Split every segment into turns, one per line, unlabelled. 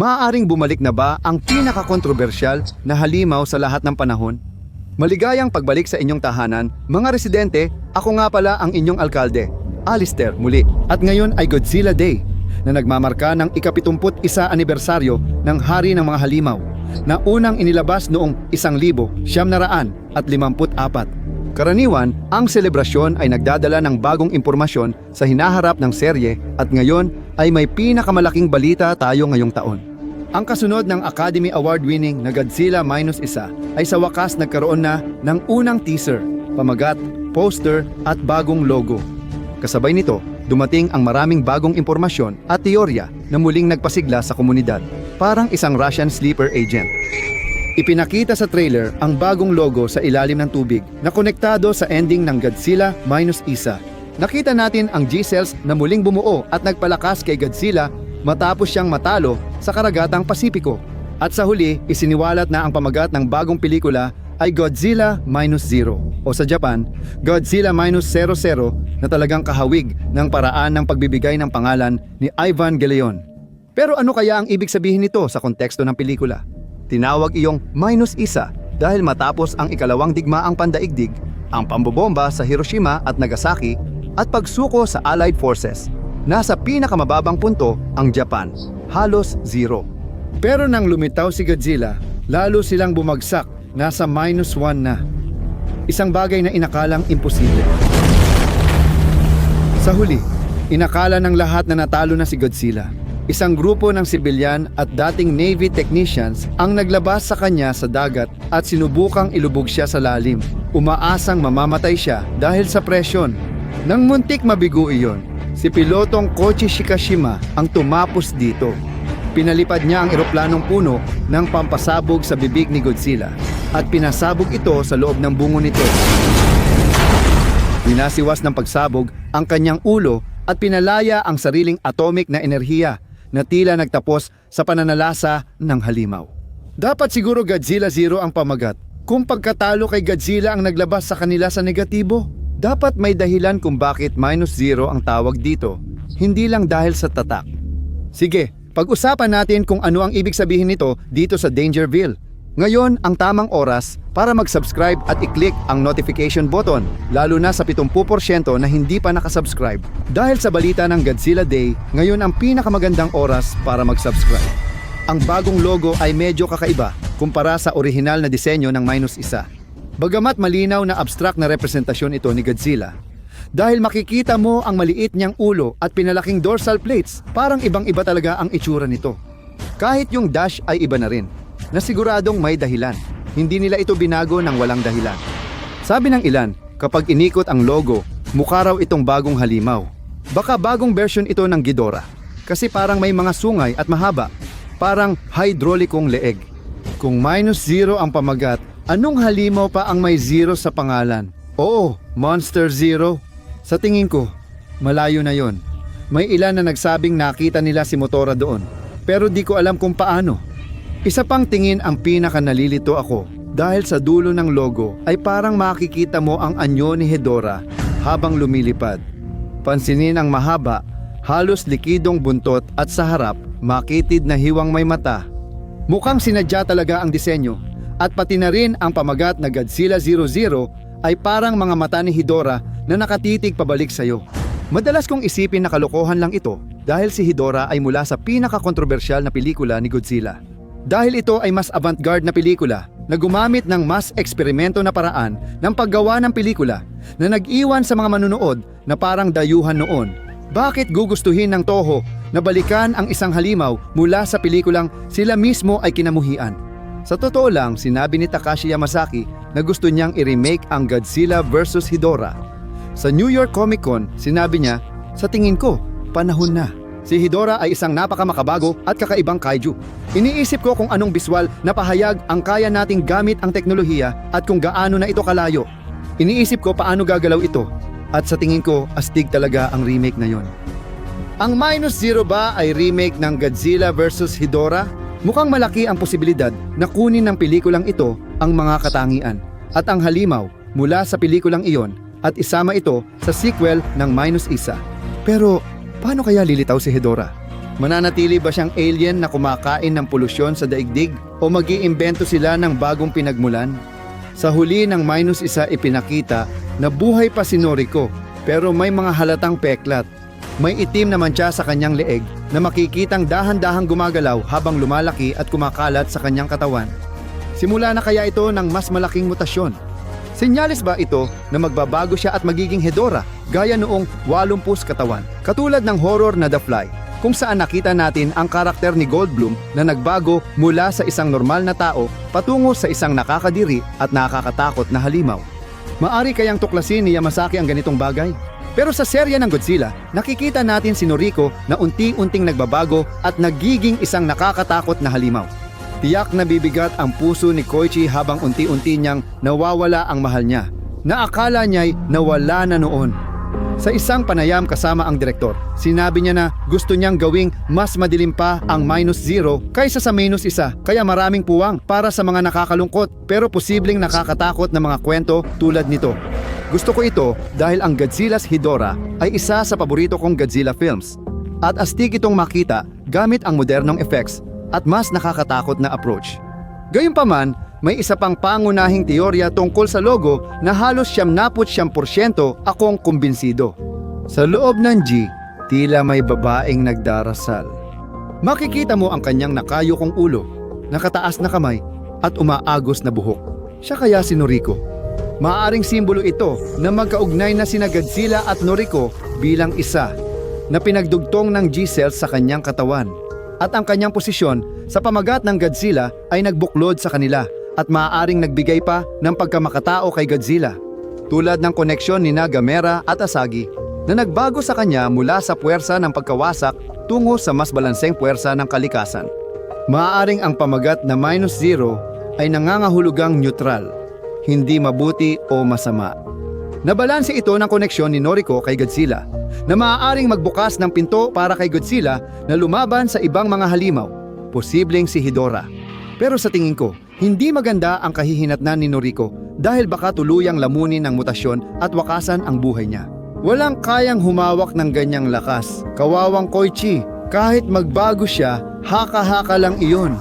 Maaaring bumalik na ba ang pinakakontrobersyal na halimaw sa lahat ng panahon? Maligayang pagbalik sa inyong tahanan, mga residente, ako nga pala ang inyong alkalde, Alistair muli. At ngayon ay Godzilla Day, na nagmamarka ng ikapitumput isa anibersaryo ng Hari ng Mga Halimaw, na unang inilabas noong isang libo, siyam na raan at limamput apat. Karaniwan, ang selebrasyon ay nagdadala ng bagong impormasyon sa hinaharap ng serye at ngayon ay may pinakamalaking balita tayo ngayong taon. Ang kasunod ng Academy Award-winning na Godzilla Minus Isa ay sa wakas nagkaroon na ng unang teaser, pamagat, poster at bagong logo. Kasabay nito, dumating ang maraming bagong impormasyon at teorya na muling nagpasigla sa komunidad, parang isang Russian sleeper agent. Ipinakita sa trailer ang bagong logo sa ilalim ng tubig na konektado sa ending ng Godzilla minus isa. Nakita natin ang G-cells na muling bumuo at nagpalakas kay Godzilla matapos siyang matalo sa karagatang Pasipiko. At sa huli, isiniwalat na ang pamagat ng bagong pelikula ay Godzilla minus zero o sa Japan, Godzilla minus 00 na talagang kahawig ng paraan ng pagbibigay ng pangalan ni Ivan Galeon. Pero ano kaya ang ibig sabihin nito sa konteksto ng pelikula? Tinawag iyong minus isa dahil matapos ang ikalawang digmaang pandaigdig, ang pambobomba sa Hiroshima at Nagasaki at pagsuko sa Allied Forces. Nasa pinakamababang punto ang Japan, halos zero. Pero nang lumitaw si Godzilla, lalo silang bumagsak, nasa minus one na. Isang bagay na inakalang imposible. Sa huli, inakala ng lahat na natalo na si Godzilla. Isang grupo ng sibilyan at dating Navy technicians ang naglabas sa kanya sa dagat at sinubukang ilubog siya sa lalim. Umaasang mamamatay siya dahil sa presyon. Nang muntik mabigo iyon, si pilotong Kochi Shikashima ang tumapos dito. Pinalipad niya ang eroplanong puno ng pampasabog sa bibig ni Godzilla at pinasabog ito sa loob ng bungo nito. Winasiwas ng pagsabog ang kanyang ulo at pinalaya ang sariling atomic na enerhiya na tila nagtapos sa pananalasa ng halimaw. Dapat siguro Godzilla Zero ang pamagat. Kung pagkatalo kay Godzilla ang naglabas sa kanila sa negatibo, dapat may dahilan kung bakit minus zero ang tawag dito, hindi lang dahil sa tatak. Sige, pag-usapan natin kung ano ang ibig sabihin nito dito sa Dangerville. Ngayon ang tamang oras para mag-subscribe at i-click ang notification button, lalo na sa 70% na hindi pa nakasubscribe. Dahil sa balita ng Godzilla Day, ngayon ang pinakamagandang oras para mag-subscribe. Ang bagong logo ay medyo kakaiba kumpara sa orihinal na disenyo ng minus isa. Bagamat malinaw na abstract na representasyon ito ni Godzilla, dahil makikita mo ang maliit niyang ulo at pinalaking dorsal plates, parang ibang-iba talaga ang itsura nito. Kahit yung dash ay iba na rin, na siguradong may dahilan. Hindi nila ito binago ng walang dahilan. Sabi ng ilan, kapag inikot ang logo, mukha raw itong bagong halimaw. Baka bagong version ito ng Ghidorah. Kasi parang may mga sungay at mahaba. Parang hydraulicong leeg. Kung minus zero ang pamagat, anong halimaw pa ang may zero sa pangalan? Oo, Monster Zero. Sa tingin ko, malayo na yon. May ilan na nagsabing nakita nila si Motora doon. Pero di ko alam kung paano. Isa pang tingin ang pinaka nalilito ako dahil sa dulo ng logo ay parang makikita mo ang anyo ni Hedora habang lumilipad. Pansinin ang mahaba, halos likidong buntot at sa harap makitid na hiwang may mata. Mukhang sinadya talaga ang disenyo at pati na rin ang pamagat na Godzilla 00 ay parang mga mata ni Hidora na nakatitig pabalik sa'yo. Madalas kong isipin na kalokohan lang ito dahil si Hidora ay mula sa pinaka-kontrobersyal na pelikula ni Godzilla. Dahil ito ay mas avant-garde na pelikula na gumamit ng mas eksperimento na paraan ng paggawa ng pelikula na nag-iwan sa mga manunood na parang dayuhan noon. Bakit gugustuhin ng Toho na balikan ang isang halimaw mula sa pelikulang sila mismo ay kinamuhian? Sa totoo lang, sinabi ni Takashi Yamazaki na gusto niyang i-remake ang Godzilla vs. Hidora. Sa New York Comic Con, sinabi niya, sa tingin ko, panahon na. Si Hidora ay isang napakamakabago at kakaibang kaiju. Iniisip ko kung anong biswal na pahayag ang kaya nating gamit ang teknolohiya at kung gaano na ito kalayo. Iniisip ko paano gagalaw ito at sa tingin ko astig talaga ang remake na yon. Ang Minus Zero ba ay remake ng Godzilla vs. Hidora? Mukhang malaki ang posibilidad na kunin ng pelikulang ito ang mga katangian at ang halimaw mula sa pelikulang iyon at isama ito sa sequel ng Minus Isa. Pero paano kaya lilitaw si Hedora? Mananatili ba siyang alien na kumakain ng polusyon sa daigdig? O mag iimbento sila ng bagong pinagmulan? Sa huli ng minus isa ipinakita na buhay pa si Noriko pero may mga halatang peklat. May itim naman siya sa kanyang leeg na makikitang dahan-dahang gumagalaw habang lumalaki at kumakalat sa kanyang katawan. Simula na kaya ito ng mas malaking mutasyon? Senyales ba ito na magbabago siya at magiging Hedora gaya noong 80 katawan? Katulad ng horror na The Fly, kung saan nakita natin ang karakter ni Goldblum na nagbago mula sa isang normal na tao patungo sa isang nakakadiri at nakakatakot na halimaw. Maari kayang tuklasin ni Yamasaki ang ganitong bagay? Pero sa serya ng Godzilla, nakikita natin si Noriko na unti-unting nagbabago at nagiging isang nakakatakot na halimaw. Tiyak na bibigat ang puso ni Koichi habang unti-unti niyang nawawala ang mahal niya, na akala niya'y nawala na noon. Sa isang panayam kasama ang direktor, sinabi niya na gusto niyang gawing mas madilim pa ang minus zero kaysa sa minus isa, kaya maraming puwang para sa mga nakakalungkot pero posibleng nakakatakot na mga kwento tulad nito. Gusto ko ito dahil ang Godzilla's Hidora ay isa sa paborito kong Godzilla films. At astig itong makita gamit ang modernong effects at mas nakakatakot na approach. Gayunpaman, may isa pang pangunahing teorya tungkol sa logo na halos siyam naput siyam porsyento akong kumbinsido. Sa loob ng G, tila may babaeng nagdarasal. Makikita mo ang kanyang nakayukong ulo, nakataas na kamay, at umaagos na buhok. Siya kaya si Noriko. Maaaring simbolo ito na magkaugnay na sina Godzilla at Noriko bilang isa na pinagdugtong ng G-cells sa kanyang katawan. At ang kanyang posisyon sa pamagat ng Godzilla ay nagbuklod sa kanila at maaaring nagbigay pa ng pagkamakatao kay Godzilla. Tulad ng koneksyon ni Gamera at Asagi na nagbago sa kanya mula sa puwersa ng pagkawasak tungo sa mas balanseng puwersa ng kalikasan. Maaaring ang pamagat na minus zero ay nangangahulugang neutral, hindi mabuti o masama. Nabalanse ito ng koneksyon ni Noriko kay Godzilla na maaaring magbukas ng pinto para kay Godzilla na lumaban sa ibang mga halimaw, posibleng si Hidora. Pero sa tingin ko, hindi maganda ang kahihinatnan ni Noriko dahil baka tuluyang lamunin ng mutasyon at wakasan ang buhay niya. Walang kayang humawak ng ganyang lakas. Kawawang Koichi, kahit magbago siya, haka-haka lang iyon.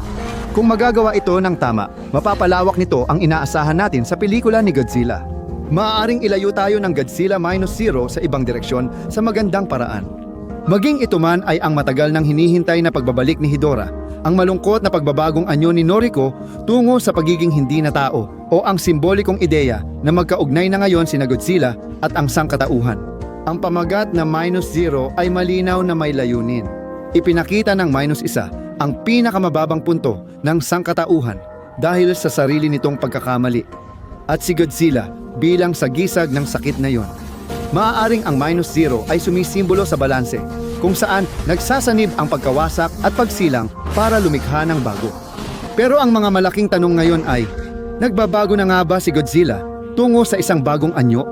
Kung magagawa ito ng tama, mapapalawak nito ang inaasahan natin sa pelikula ni Godzilla. Maaaring ilayo tayo ng Godzilla minus zero sa ibang direksyon sa magandang paraan. Maging ito man ay ang matagal nang hinihintay na pagbabalik ni Hidora, ang malungkot na pagbabagong anyo ni Noriko tungo sa pagiging hindi na tao o ang simbolikong ideya na magkaugnay na ngayon sina Godzilla at ang sangkatauhan. Ang pamagat na minus zero ay malinaw na may layunin. Ipinakita ng minus isa ang pinakamababang punto ng sangkatauhan dahil sa sarili nitong pagkakamali. At si Godzilla bilang sagisag ng sakit na yon. Maaaring ang minus zero ay sumisimbolo sa balanse kung saan nagsasanib ang pagkawasak at pagsilang para lumikha ng bago. Pero ang mga malaking tanong ngayon ay, nagbabago na nga ba si Godzilla tungo sa isang bagong anyo?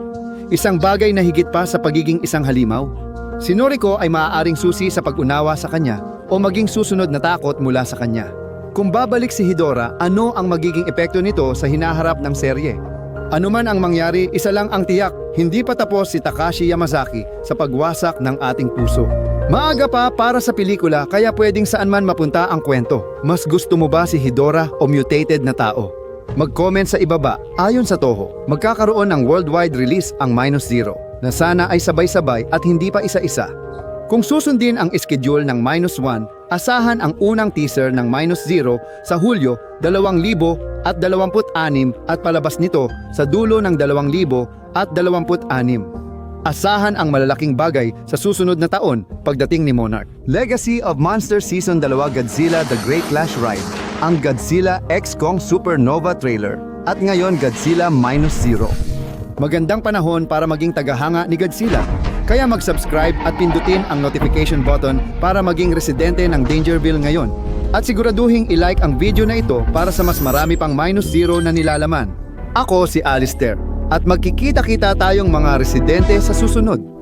Isang bagay na higit pa sa pagiging isang halimaw? Si Noriko ay maaaring susi sa pag-unawa sa kanya o maging susunod na takot mula sa kanya. Kung babalik si Hidora, ano ang magiging epekto nito sa hinaharap ng serye? Ano man ang mangyari, isa lang ang tiyak, hindi pa tapos si Takashi Yamazaki sa pagwasak ng ating puso. Maaga pa para sa pelikula kaya pwedeng saan man mapunta ang kwento. Mas gusto mo ba si Hidora o mutated na tao? Mag-comment sa ibaba. Ayon sa Toho, magkakaroon ng worldwide release ang Minus Zero na sana ay sabay-sabay at hindi pa isa-isa. Kung susundin ang schedule ng Minus 1, asahan ang unang teaser ng Minus Zero sa Hulyo 2026 at palabas nito sa dulo ng 2026. Asahan ang malalaking bagay sa susunod na taon pagdating ni Monarch. Legacy of Monster Season 2 Godzilla The Great Clash Ride, ang Godzilla X Kong Supernova trailer, at ngayon Godzilla Minus Zero. Magandang panahon para maging tagahanga ni Godzilla. Kaya mag-subscribe at pindutin ang notification button para maging residente ng Dangerville ngayon. At siguraduhin i-like ang video na ito para sa mas marami pang minus zero na nilalaman. Ako si Alistair at magkikita-kita tayong mga residente sa susunod.